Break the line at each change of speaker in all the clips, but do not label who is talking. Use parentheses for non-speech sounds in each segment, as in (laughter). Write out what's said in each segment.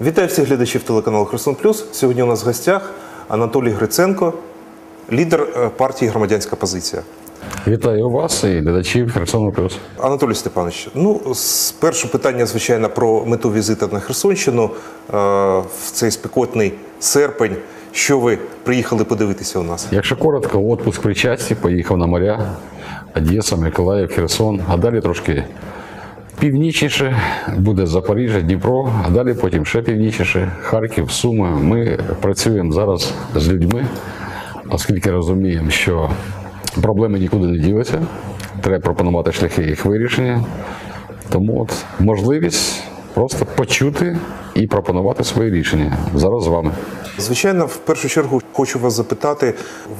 Вітаю всіх глядачів телеканалу Херсон Плюс. Сьогодні у нас в гостях Анатолій Гриценко, лідер е, партії Громадянська позиція.
Вітаю вас і глядачів Херсону Плюс.
Анатолій Степанович, ну перше питання, звичайно, про мету візиту на Херсонщину е, в цей спекотний серпень. Що ви приїхали подивитися у нас?
Якщо коротко, отпуск при часті, поїхав на моря, Одеса, Миколаїв, Херсон, а далі трошки північніше буде Запоріжжя, Дніпро, а далі потім ще північніше, Харків, Суми. Ми працюємо зараз з людьми, оскільки розуміємо, що проблеми нікуди не ділися. Треба пропонувати шляхи їх вирішення. Тому от можливість просто почути і пропонувати свої рішення. Зараз з вами.
Звичайно, в першу чергу хочу вас запитати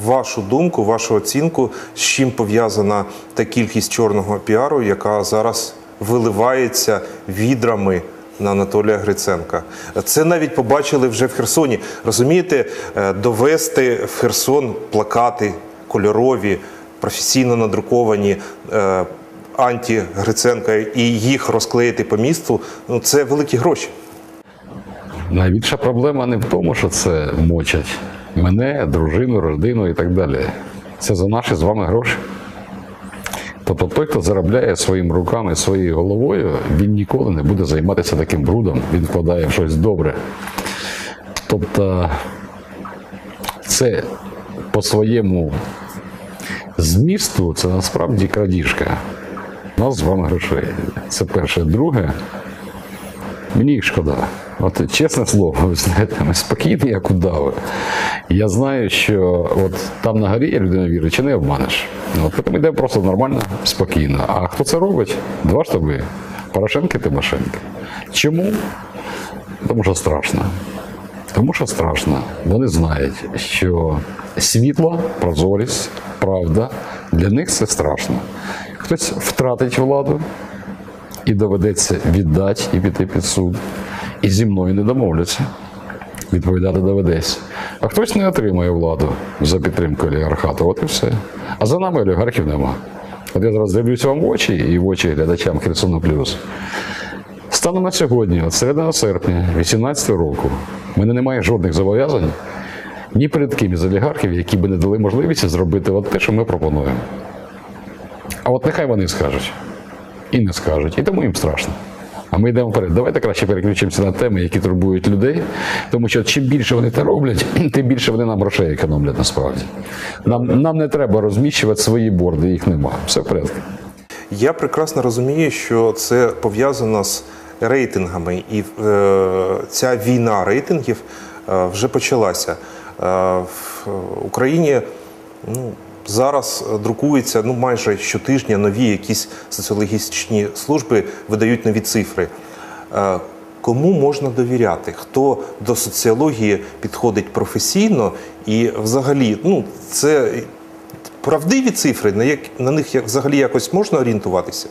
вашу думку, вашу оцінку, з чим пов'язана та кількість чорного піару, яка зараз виливається відрами на Анатолія Гриценка. Це навіть побачили вже в Херсоні. Розумієте, е, довести в Херсон плакати кольорові, професійно надруковані. е, Анті Гриценка і їх розклеїти по місту ну це великі гроші.
Найбільша проблема не в тому, що це мочать мене, дружину, родину і так далі. Це за наші з вами гроші. Тобто той, хто заробляє своїми руками, своєю головою, він ніколи не буде займатися таким брудом, він вкладає в щось добре. Тобто це по своєму змісту це насправді крадіжка. У нас з вами грошей. Це перше. Друге, Мені їх шкода. От чесне слово, ви знаєте, ми спокійні, як удави. Я знаю, що от там на горі людина вірить, чи не обманеш. От тому йде просто нормально, спокійно. А хто це робить? Два штаби. Порошенко і Тимошенко. Чому? Тому що страшно. Тому що страшно. Вони знають, що світло, прозорість, правда для них це страшно. Хтось втратить владу, і доведеться віддати і піти під суд. І зі мною не домовляться. Відповідати доведеться. А хтось не отримає владу за підтримку олігархату, от і все. А за нами олігархів нема. От я зараз дивлюся вам в очі і в очі глядачам Херсону Плюс. Станом на сьогодні, от середина серпня 2018 року, в мене немає жодних зобов'язань ні перед ким із олігархів, які би не дали можливість зробити от те, що ми пропонуємо. А от нехай вони скажуть і не скажуть. І тому їм страшно. А ми йдемо вперед. Давайте краще переключимося на теми, які турбують людей, тому що чим більше вони це роблять, (clears throat) тим більше вони нам грошей економлять насправді. Нам, нам не треба розміщувати свої борди, їх нема. Все в порядку.
Я прекрасно розумію, що це пов'язано з рейтингами, і е, ця війна рейтингів е, вже почалася. Е, в Україні ну, зараз друкується ну, майже щотижня нові якісь соціологічні служби видають нові цифри. Е, Кому можна довіряти? Хто до соціології підходить професійно і взагалі, ну це правдиві цифри, на, як, на них взагалі якось можна орієнтуватися?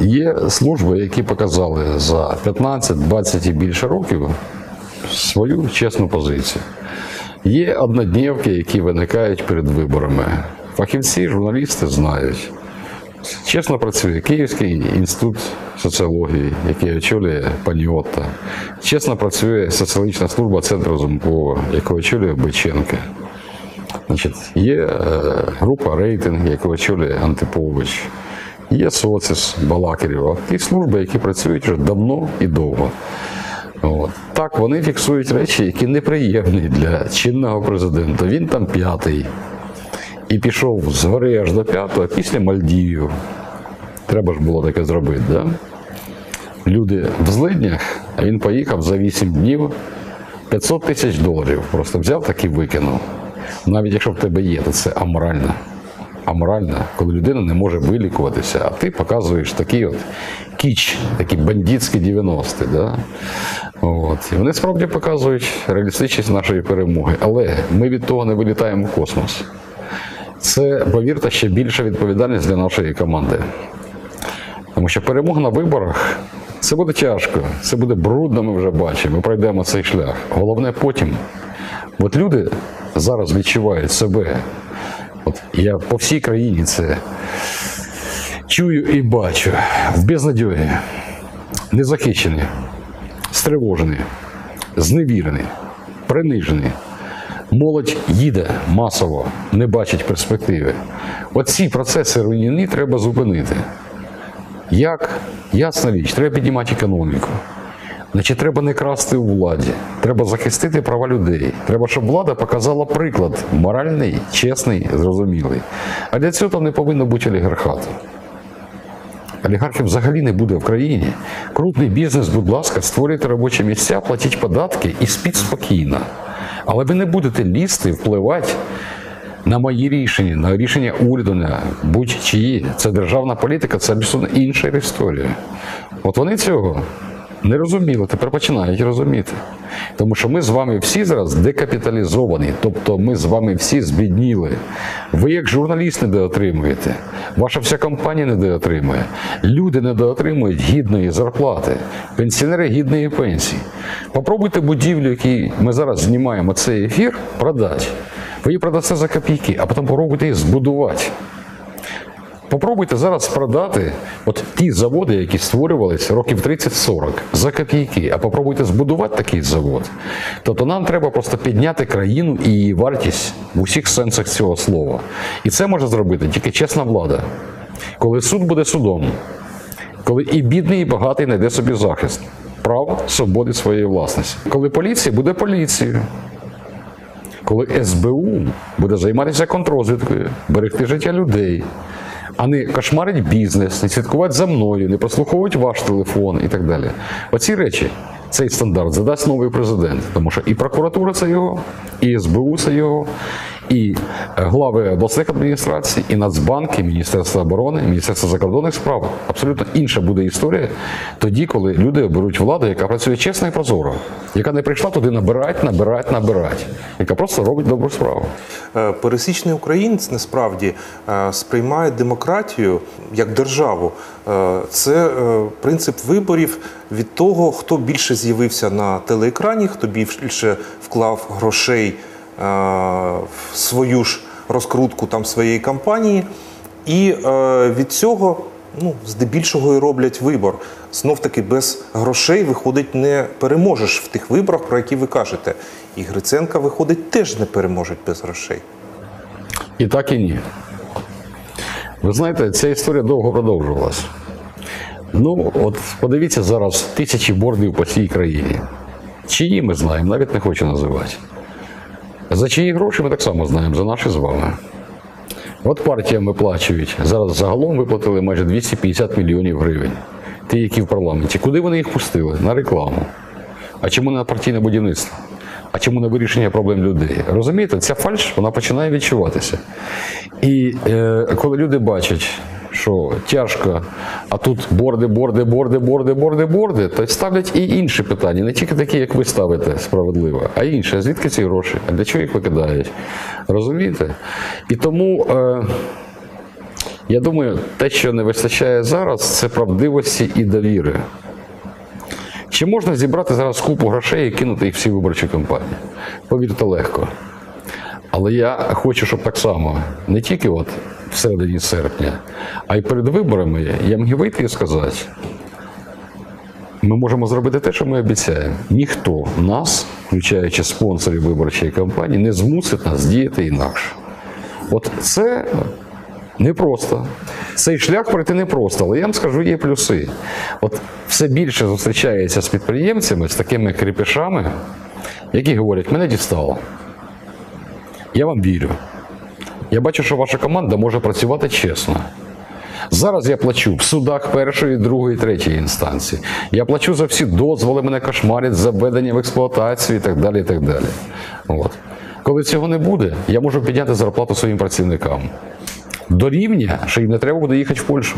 Є служби, які показали за 15, 20 і більше років свою чесну позицію. Є однодневки, які виникають перед виборами. Фахівці, журналісти знають. Чесно працює Київський інститут соціології, який очолює пані Отта. Чесно працює соціологічна служба Центру Зумкова, яку очолює Биченка. Значить, є е, група рейтинг, яку очолює Антипович. Є соціс Балакирєва. Ті служби, які працюють вже давно і довго. От. Так, вони фіксують речі, які неприємні для чинного президента. Він там п'ятий. І пішов з гори аж до п'ятого, після Мальдівів. Треба ж було таке зробити, да? Люди в злиднях, а він поїхав за 8 днів 500 тисяч доларів. Просто взяв так і викинув. Навіть якщо в тебе є, то це аморально. Аморально, коли людина не може вилікуватися, а ти показуєш такий от кіч, такі бандитські 90-ті. Да? От. І вони справді показують реалістичність нашої перемоги. Але ми від того не вилітаємо в космос. Це, повірте, ще більша відповідальність для нашої команди. Тому що перемога на виборах це буде тяжко, це буде брудно, ми вже бачимо. Ми пройдемо цей шлях. Головне потім. От люди зараз відчувають себе. От я по всій країні це чую і бачу в безнадьогі, незахищені, стривожений, зневірений, принижений. Молодь їде масово, не бачить перспективи. Оці процеси руйнівні треба зупинити. Як? Ясна річ, треба піднімати економіку. Значить, треба не красти у владі, треба захистити права людей. Треба, щоб влада показала приклад моральний, чесний, зрозумілий. А для цього там не повинно бути олігархату. Олігархів взагалі не буде в країні. Крупний бізнес, будь ласка, створюйте робочі місця, платіть податки і спіть спокійно. Але ви не будете лізти, впливати на мої рішення, на рішення уряду, на будь-чиї. Це державна політика, це абсолютно інша історія. От вони цього не розуміли, тепер починають розуміти. Тому що ми з вами всі зараз декапіталізовані, тобто ми з вами всі збідніли. Ви, як журналіст, недоотримуєте, ваша вся компанія недоотримує. Люди недоотримують гідної зарплати, пенсіонери гідної пенсії. Попробуйте будівлю, які ми зараз знімаємо цей ефір, продати. Ви її продасте за копійки, а потім попробуйте її збудувати. Попробуйте зараз продати от ті заводи, які створювалися років 30-40 за копійки, а попробуйте збудувати такий завод. Тобто нам треба просто підняти країну і її вартість в усіх сенсах цього слова. І це може зробити тільки чесна влада. Коли суд буде судом, коли і бідний, і багатий знайде собі захист, права, свободи своєї власності. Коли поліція буде поліцією. Коли СБУ буде займатися контррозвідкою, берегти життя людей, а не кошмарить бізнес, не слідкувати за мною, не прослуховувати ваш телефон і так далі. Оці речі, цей стандарт задасть новий президент, тому що і прокуратура це його, і СБУ це його, і глави обласних адміністрацій, і Нацбанк, і Міністерство оборони, і Міністерство закордонних справ. Абсолютно інша буде історія тоді, коли люди оберуть владу, яка працює чесно і прозоро, яка не прийшла туди набирати, набирати, набирати, яка просто робить добру справу.
Е, Пересічний українець насправді е, сприймає демократію як державу. Е, Це е, принцип виборів від того, хто більше з'явився на телеекрані, хто більше вклав грошей е, свою ж розкрутку там своєї кампанії. І е, від цього ну, здебільшого і роблять вибор. Знов таки без грошей виходить, не переможеш в тих виборах, про які ви кажете. І Гриценка виходить теж не переможуть без грошей.
І так і ні. Ви знаєте, ця історія довго продовжувалась. Ну, от подивіться зараз тисячі бордів по всій країні. Чиї ми знаємо, навіть не хочу називати. За чиї гроші ми так само знаємо, за наші з вами. От партіям виплачують. Зараз загалом виплатили майже 250 мільйонів гривень. Ті, які в парламенті. Куди вони їх пустили? На рекламу. А чому не на партійне будівництво? А чому на вирішення проблем людей? Розумієте, ця фальш вона починає відчуватися. І е, коли люди бачать, що тяжко, а тут борди, борди, борди, борди, борди, борди, то ставлять і інші питання, не тільки такі, як ви ставите справедливо, а інші. А звідки ці гроші? А для чого їх викидають? Розумієте? І тому. Е, я думаю, те, що не вистачає зараз, це правдивості і довіри. Чи можна зібрати зараз купу грошей і кинути їх всі виборчі кампанії? Повірте, легко. Але я хочу, щоб так само, не тільки от в середині серпня, а й перед виборами я міг вийти і сказати, ми можемо зробити те, що ми обіцяємо. Ніхто нас, включаючи спонсорів виборчої кампанії, не змусить нас діяти інакше. От це непросто. Цей шлях пройти непросто, але я вам скажу, є плюси. От все більше зустрічається з підприємцями, з такими кріпішами, які говорять, мене дістало. Я вам вірю. Я бачу, що ваша команда може працювати чесно. Зараз я плачу в судах першої, другої, третьої інстанції. Я плачу за всі дозволи, мене кошмарять за введення в експлуатацію і так далі. і так далі. От. Коли цього не буде, я можу підняти зарплату своїм працівникам. До рівня, що їм не треба буде їхати в Польщу.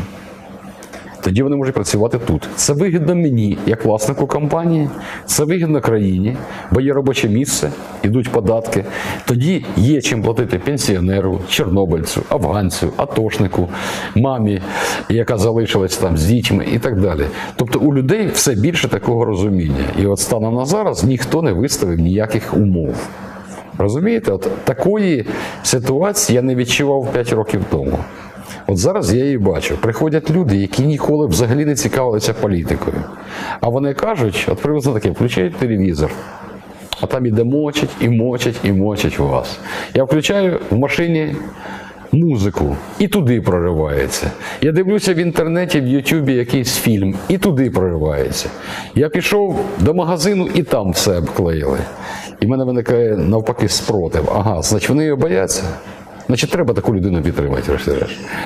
Тоді вони можуть працювати тут. Це вигідно мені, як власнику компанії, це вигідно країні, бо є робоче місце, йдуть податки. Тоді є чим платити пенсіонеру, чорнобильцю, афганцю, атошнику, мамі, яка залишилась там з дітьми і так далі. Тобто у людей все більше такого розуміння. І от станом на зараз ніхто не виставив ніяких умов. Розумієте, от такої ситуації я не відчував 5 років тому. От зараз я її бачу. Приходять люди, які ніколи взагалі не цікавилися політикою. А вони кажуть, от приблизно таке, включають телевізор, а там іде мочать і мочать і мочать вас. Я включаю в машині музику, і туди проривається. Я дивлюся в інтернеті, в Ютубі якийсь фільм, і туди проривається. Я пішов до магазину і там все обклеїли. І в мене виникає навпаки спротив. Ага, значить вони його бояться. Значить, треба таку людину підтримати.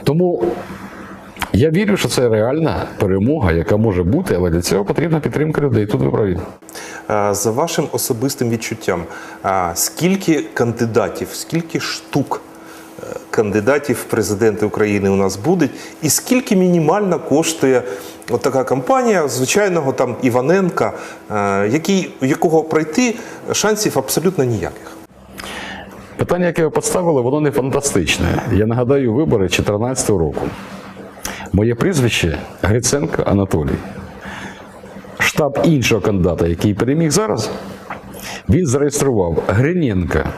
Тому я вірю, що це реальна перемога, яка може бути, але для цього потрібна підтримка людей. Тут ви праві.
За вашим особистим відчуттям, скільки кандидатів, скільки штук е, кандидатів в президенти України у нас буде, і скільки мінімально коштує от така кампанія звичайного там Іваненка, е, який, у якого пройти шансів абсолютно ніяких?
Питання, яке ви поставили, воно не фантастичне. Я нагадаю вибори 2014 року. Моє прізвище Гриценко Анатолій. Штаб іншого кандидата, який переміг зараз, він зареєстрував Гриненка.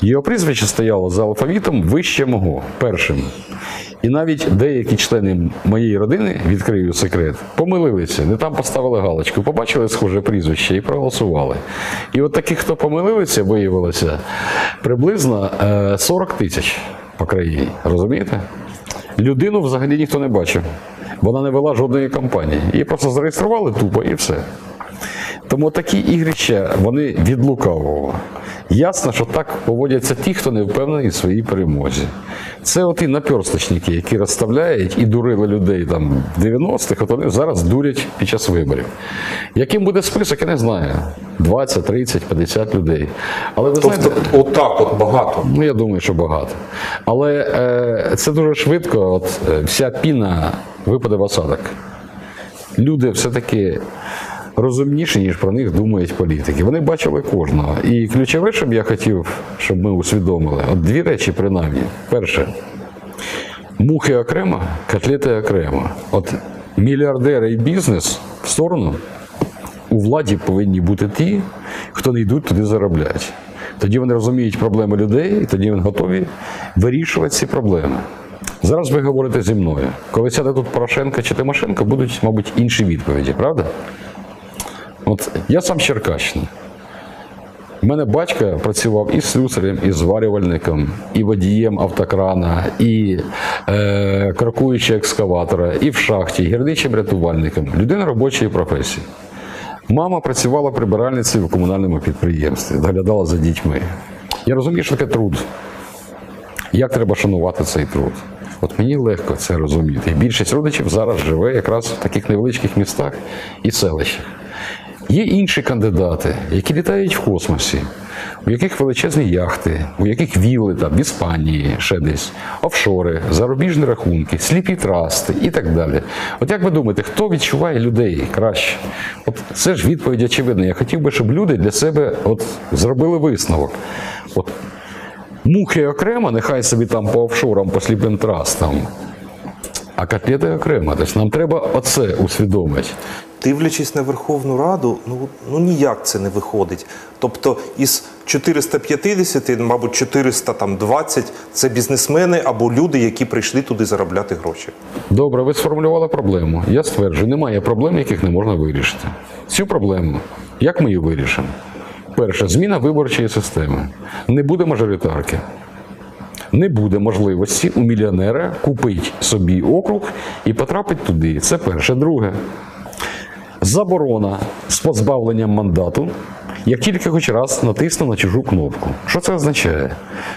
Його прізвище стояло за алфавітом вище мого першим. І навіть деякі члени моєї родини, відкрию секрет, помилилися, не там поставили галочку, побачили схоже прізвище і проголосували. І от таких, хто помилилися, виявилося приблизно е, 40 тисяч по країні. Розумієте? Людину взагалі ніхто не бачив. Вона не вела жодної кампанії. Її просто зареєстрували тупо і все. Тому такі ігрища, вони від лукавого. Ясно, що так поводяться ті, хто не впевнений в своїй перемозі. Це оті наперсточники, які розставляють і дурили людей там 90-х, от вони зараз дурять під час виборів. Яким буде список, я не знаю. 20, 30, 50 людей. Але ви знаєте,
отак от багато.
Ну, я думаю, що багато. Але е, це дуже швидко. От, е, вся піна випаде в осадок. Люди все-таки розумніші, ніж про них думають політики. Вони бачили кожного. І ключове, що б я хотів, щоб ми усвідомили, от дві речі принаймні. Перше, мухи окремо, котлети окремо. От мільярдери і бізнес в сторону у владі повинні бути ті, хто не йдуть туди заробляти. Тоді вони розуміють проблеми людей, і тоді вони готові вирішувати ці проблеми. Зараз ви говорите зі мною. Коли сяде тут Порошенко чи Тимошенко, будуть, мабуть, інші відповіді, правда? От я сам з Черкащини. У мене батько працював і слюсарем, і зварювальником, і водієм автокрана, і е, крокуючим екскаватора, і в шахті, і гірничим рятувальником. Людина робочої професії. Мама працювала прибиральницею в комунальному підприємстві, доглядала за дітьми. Я розумію, що таке труд. Як треба шанувати цей труд? От мені легко це розуміти. Більшість родичів зараз живе якраз в таких невеличких містах і селищах. Є інші кандидати, які літають в космосі, у яких величезні яхти, у яких вілли там в Іспанії, ще десь, офшори, зарубіжні рахунки, сліпі трасти і так далі. От як ви думаєте, хто відчуває людей краще? От це ж відповідь очевидна. Я хотів би, щоб люди для себе от зробили висновок. От мухи окремо, нехай собі там по офшорам, по сліпим трастам. А котлети окремо. Тобто нам треба оце усвідомити.
Дивлячись на Верховну Раду, ну, ну ніяк це не виходить. Тобто із 450, мабуть, 420 – це бізнесмени або люди, які прийшли туди заробляти гроші.
Добре, ви сформулювали проблему. Я стверджую, немає проблем, яких не можна вирішити. Цю проблему, як ми її вирішимо? Перше, зміна виборчої системи. Не буде мажоритарки. Не буде можливості у мільйонера купити собі округ і потрапити туди. Це перше. Друге. Заборона з позбавленням мандату, як тільки хоч раз натисну на чужу кнопку. Що це означає?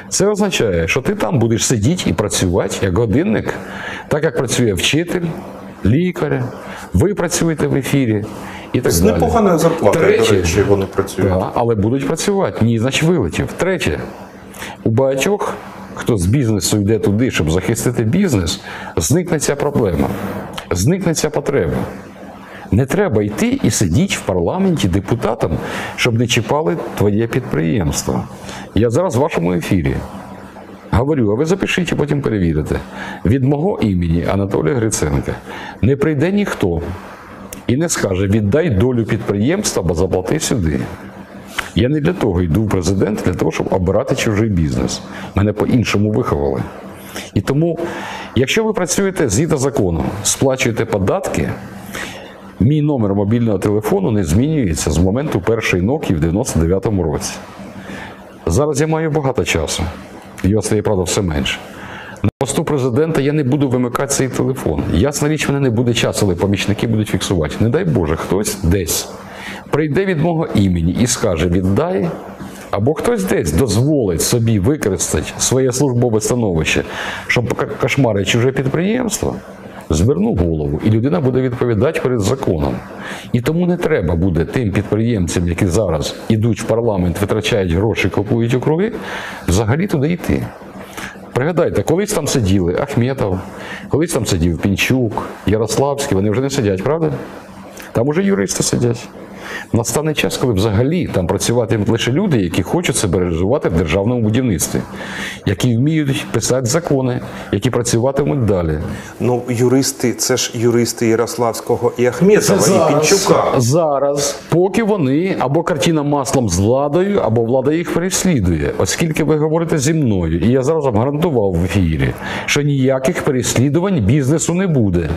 Це означає, що ти там будеш сидіти і працювати як годинник, так як працює вчитель, лікар, ви працюєте в ефірі і так
З
далі.
непоганою зарплатою, до речі, вони працюють.
так, але будуть працювати. Ні, значить вилетів. Третє. У багатьох, хто з бізнесу йде туди, щоб захистити бізнес, зникне ця проблема, зникне ця потреба. Не треба йти і сидіти в парламенті депутатам, щоб не чіпали твоє підприємство. Я зараз в вашому ефірі. Говорю, а ви запишіть і потім перевірите. Від мого імені Анатолія Гриценка не прийде ніхто і не скаже: віддай долю підприємства, бо заплати сюди. Я не для того йду в президент, для того, щоб обирати чужий бізнес. Мене по-іншому виховали. І тому, якщо ви працюєте згідно закону, сплачуєте податки, мій номер мобільного телефону не змінюється з моменту першої Nokia в 99-му році. Зараз я маю багато часу. Його стає, правда, все менше. На посту президента я не буду вимикати цей телефон. Ясна річ, мене не буде часу, але помічники будуть фіксувати. Не дай Боже, хтось десь прийде від мого імені і скаже віддай, або хтось десь дозволить собі використати своє службове становище, щоб кошмарити чуже підприємство. Зверну голову, і людина буде відповідати перед законом. І тому не треба буде тим підприємцям, які зараз ідуть в парламент, витрачають гроші, купують округи, взагалі туди йти. Пригадайте, колись там сиділи Ахметов, колись там сидів Пінчук, Ярославський, вони вже не сидять, правда? Там уже юристи сидять. Настане час, коли взагалі там працюватимуть лише люди, які хочуть себе реалізувати в державному будівництві, які вміють писати закони, які працюватимуть далі.
Ну, юристи, це ж юристи Ярославського і Ахметова, і Пінчука.
зараз, поки вони або картина маслом з владою, або влада їх переслідує. Оскільки ви говорите зі мною, і я зараз вам гарантував в ефірі, що ніяких переслідувань бізнесу не буде.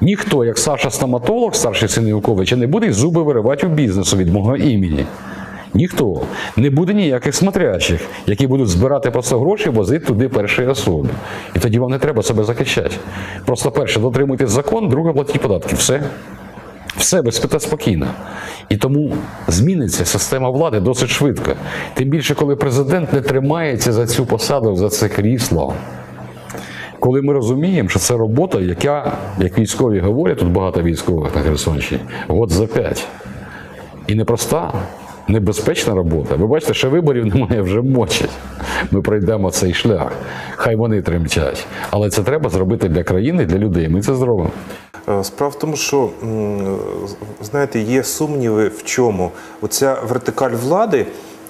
Ніхто, як Саша стоматолог, старший син Януковича, не буде зуби виривати у бізнесу від мого імені. Ніхто не буде ніяких смотрячих, які будуть збирати просто гроші і возити туди першої особи. І тоді вам не треба себе захищати. Просто перше, дотримуйте закон, друге платіть податки. Все. Все спите спокійно. І тому зміниться система влади досить швидко. Тим більше, коли президент не тримається за цю посаду, за це крісло. Коли ми розуміємо, що це робота, яка, як військові говорять, тут багато військових на Херсонщині, год за п'ять. І непроста, небезпечна робота. Ви бачите, що виборів немає, вже мочать. Ми пройдемо цей шлях. Хай вони тремтять. Але це треба зробити для країни, для людей. Ми це зробимо.
Е, Справа в тому, що знаєте, є сумніви в чому. Оця вертикаль влади,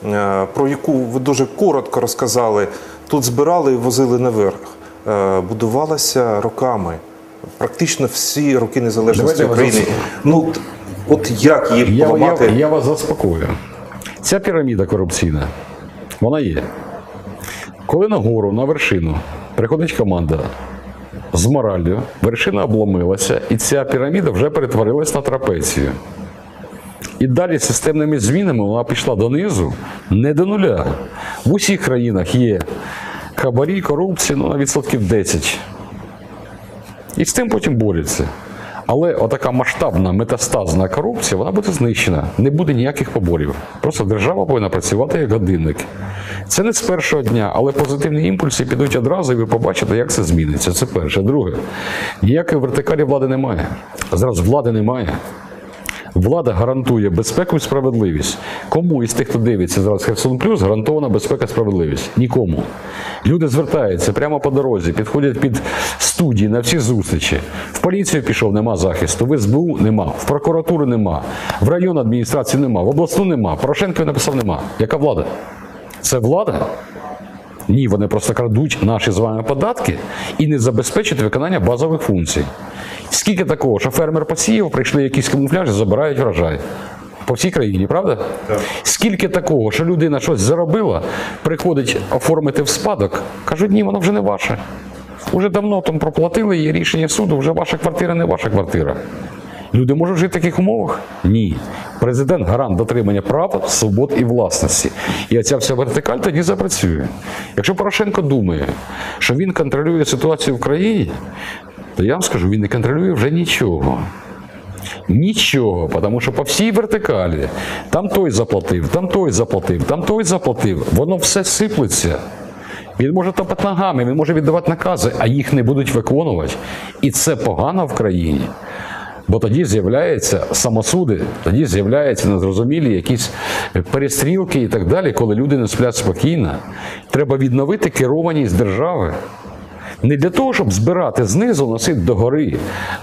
е, про яку ви дуже коротко розказали, тут збирали і возили наверх, будувалася роками. Практично всі роки незалежності
Давайте вас
України. Ну, от- як її
Я,
поламати?
я, я вас заспокою. Ця піраміда корупційна, вона є. Коли на гору, на вершину приходить команда з мораллю, вершина обломилася, і ця піраміда вже перетворилась на трапецію. І далі системними змінами вона пішла донизу, не до нуля. В усіх країнах є хабарі, корупція, ну на відсотків 10. І з цим потім борються. Але отака масштабна метастазна корупція, вона буде знищена. Не буде ніяких поборів. Просто держава повинна працювати як годинник. Це не з першого дня, але позитивні імпульси підуть одразу, і ви побачите, як це зміниться. Це перше. Друге, ніякої вертикалі влади немає. Зараз влади немає. Влада гарантує безпеку і справедливість. Кому із тих, хто дивиться зараз Херсон Плюс, гарантована безпека і справедливість? Нікому. Люди звертаються прямо по дорозі, підходять під студії на всі зустрічі. В поліцію пішов, нема захисту, в СБУ нема, в прокуратуру нема, в районну адміністрацію нема, в обласну нема. Порошенко написав нема. Яка влада? Це влада? Ні, вони просто крадуть наші з вами податки і не забезпечують виконання базових функцій. Скільки такого, що фермер посіяв, прийшли якісь камуфляжі, забирають врожай. По всій країні, правда? Скільки такого, що людина щось заробила, приходить оформити в спадок, кажуть, ні, воно вже не ваше. Уже давно там проплатили, є рішення суду, вже ваша квартира не ваша квартира. Люди можуть жити в таких умовах? Ні. Президент гарант дотримання прав, свобод і власності. І оця вся вертикаль тоді запрацює. Якщо Порошенко думає, що він контролює ситуацію в країні, то я вам скажу, він не контролює вже нічого. Нічого, тому що по всій вертикалі там той заплатив, там той заплатив, там той заплатив. Воно все сиплеться. Він може топати ногами, він може віддавати накази, а їх не будуть виконувати. І це погано в країні. Бо тоді з'являються самосуди, тоді з'являються незрозумілі якісь перестрілки і так далі, коли люди не сплять спокійно. Треба відновити керованість держави. Не для того, щоб збирати знизу, носити до гори,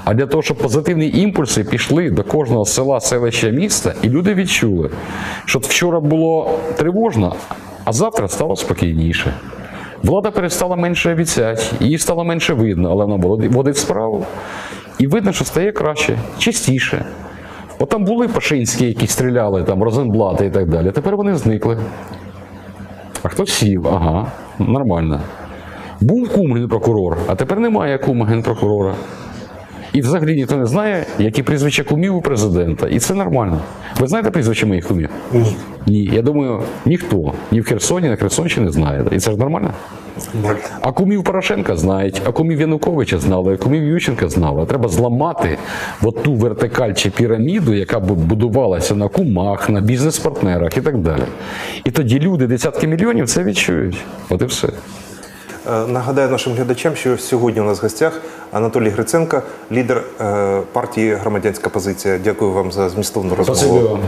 а для того, щоб позитивні імпульси пішли до кожного села, селища, міста, і люди відчули, що вчора було тривожно, а завтра стало спокійніше. Влада перестала менше обіцяти, її стало менше видно, але вона водить справу. І видно, що стає краще, чистіше. От там були Пашинські, які стріляли, там, Розенблати і так далі. Тепер вони зникли. А хтось сів, ага, нормально. Був кум генпрокурор, а тепер немає кума генпрокурора. І взагалі ніхто не знає, які прізвища кумів у президента. І це нормально. Ви знаєте прізвища моїх кумів?
Ні.
Ні. Я думаю, ніхто ні в Херсоні, ні на Херсонщині не знає. І це ж нормально. А кумів Порошенка знають, а кумів Януковича знали, а кумів Ющенка знали. Треба зламати от ту вертикаль чи піраміду, яка б будувалася на кумах, на бізнес-партнерах і так далі. І тоді люди, десятки мільйонів, це відчують. От і все.
Е, Нагадаю нашим глядачам, що сьогодні у нас в гостях Анатолій Гриценко, лідер е, партії Громадянська позиція. Дякую вам за змістовну розмову.